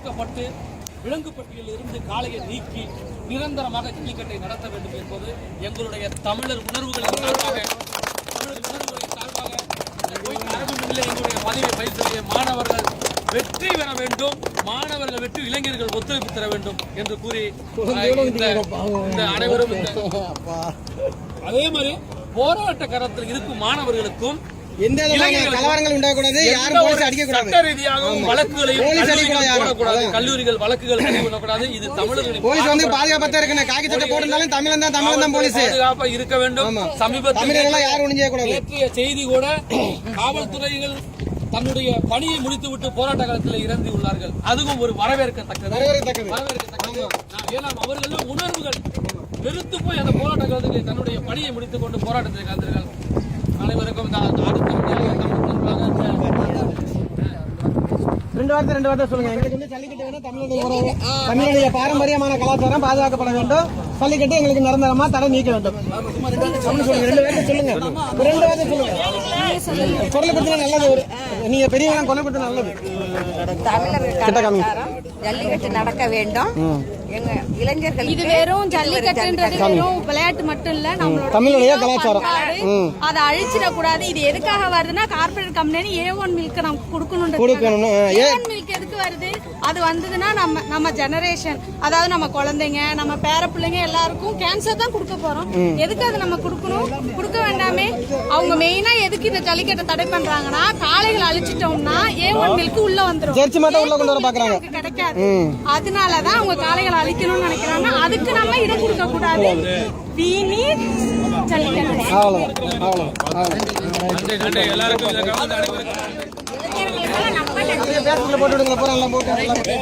ஒழிக்கப்பட்டு விலங்கு பட்டியலில் இருந்து காளையை நீக்கி நிரந்தரமாக ஜல்லிக்கட்டை நடத்த வேண்டும் என்பது எங்களுடைய தமிழர் உணர்வுகளின் சார்பாக தமிழர் உணர்வுகளின் சார்பாக எங்களுடைய பதவியை பயிர் செய்ய மாணவர்கள் வெற்றி பெற வேண்டும் மாணவர்கள் வெற்றி இளைஞர்கள் ஒத்துழைப்பு தர வேண்டும் என்று கூறி இந்த அனைவரும் அதே மாதிரி போராட்ட கரத்தில் இருக்கும் மாணவர்களுக்கும் எந்த கலவரங்கள் உண்டாகக்கூடாது யாரும் போலீஸ் அடிக்கக்கூடாது. சட்ட ரீதியாகவும் வழக்குகளையும் கல்லூரிகள் வழக்குகள் பண்ணக்கூடாது இது தமிழர்களின் போலீஸ் வந்து பாதுகாப்பா இருக்கணும். காக்கி சட்டை போட்டிருந்தாலும் தமிழன் தான் தமிழன் தான் போலீஸ். பாதுகாப்பா இருக்க வேண்டும். சமீபத்தில் தமிழர்கள் யாரும் ஒளிஞ்சு கூடாது நேற்றைய செய்தி கூட காவல்துறைகள் தன்னுடைய பணியை முடித்துவிட்டு போராட்ட காலத்தில் இறந்து உள்ளார்கள். அதுவும் ஒரு வரவேற்கத்தக்கது. வரவேற்கத்தக்கது. ஏன்னா அவர்களும் உணர்வுகள் வெறுத்து போய் அந்த போராட்ட காலத்தில் தன்னுடைய பணியை முடித்துக் கொண்டு போராட்டத்தை கலந்தார்கள் அனைவருக்கும் அடுத்த ரெண்டு வார்த்தை ரெண்டு வார்த்தை சொல்லுங்க. எங்களுக்கு வந்து ஜல்லிக்கட்டு வேணும் தமிழனுடைய உறவு பாரம்பரியமான கலாச்சாரம் பாதுகாக்கப்பட வேண்டும். ஜல்லிக்கட்டு எங்களுக்கு நிரந்தரமா தடை நீக்க வேண்டும். சொல்லுங்க. ரெண்டு வார்த்தை சொல்லுங்க. ரெண்டு வார்த்தை சொல்லுங்க. குரல் கொடுத்தா நல்லது ஒரு நீங்க பெரியவங்க குரல் கொடுத்தா நல்லது. ஜல்லிக்கட்டு நடக்க வேண்டும். எங்க இளைஞர்கள் இது வெறும் ஜல்லிக்கட்டுன்றது வெறும் விளையாட்டு மட்டும் இல்ல நம்மளோட தமிழுடைய கலாச்சாரம். அதை அழிச்சிடக்கூடாது. இது எதுக்காக வருதுன்னா corporate company A one milk நமக்கு கொடுக்கணும் கொடுக்கணும். ஏ- ஒன் மில்க் எதுக்கு வருது? அது வந்ததுன்னா நம்ம நம்ம ஜெனரேஷன் அதாவது நம்ம குழந்தைங்க நம்ம பேர பிள்ளைங்க எல்லாருக்கும் கேன்சர் தான் கொடுக்க போறோம். எதுக்கு அது நம்ம கொடுக்கணும்? கொடுக்க வேண்டாமே. அவங்க மெயினா எதுக்கு இந்த ஜல்லிக்கட்டை தடை பண்றாங்கன்னா காளைகள் அழிச்சிட்டோம்னா ஏ ஒன் மில்க் உள்ள வந்துரும். ஜெர்சி மட்டும் உள்ள கொண்டு வர பாக்குறாங்க. கிடைக்காது. அதனாலதான் அவங்க காளைகளை அழிக்கணும்னு நினைக்கிறாங்க. அதுக்கு நம்ம இடம் கொடுக்க கூடாது. ஜல்லிக்கட்டு. அவ்வளவுதான் அவ்வளவுதான் எல்லாருக்கும் நம்ம பேஸ்புக்ல போட்டு விடுங்க எல்லாம் போட்டு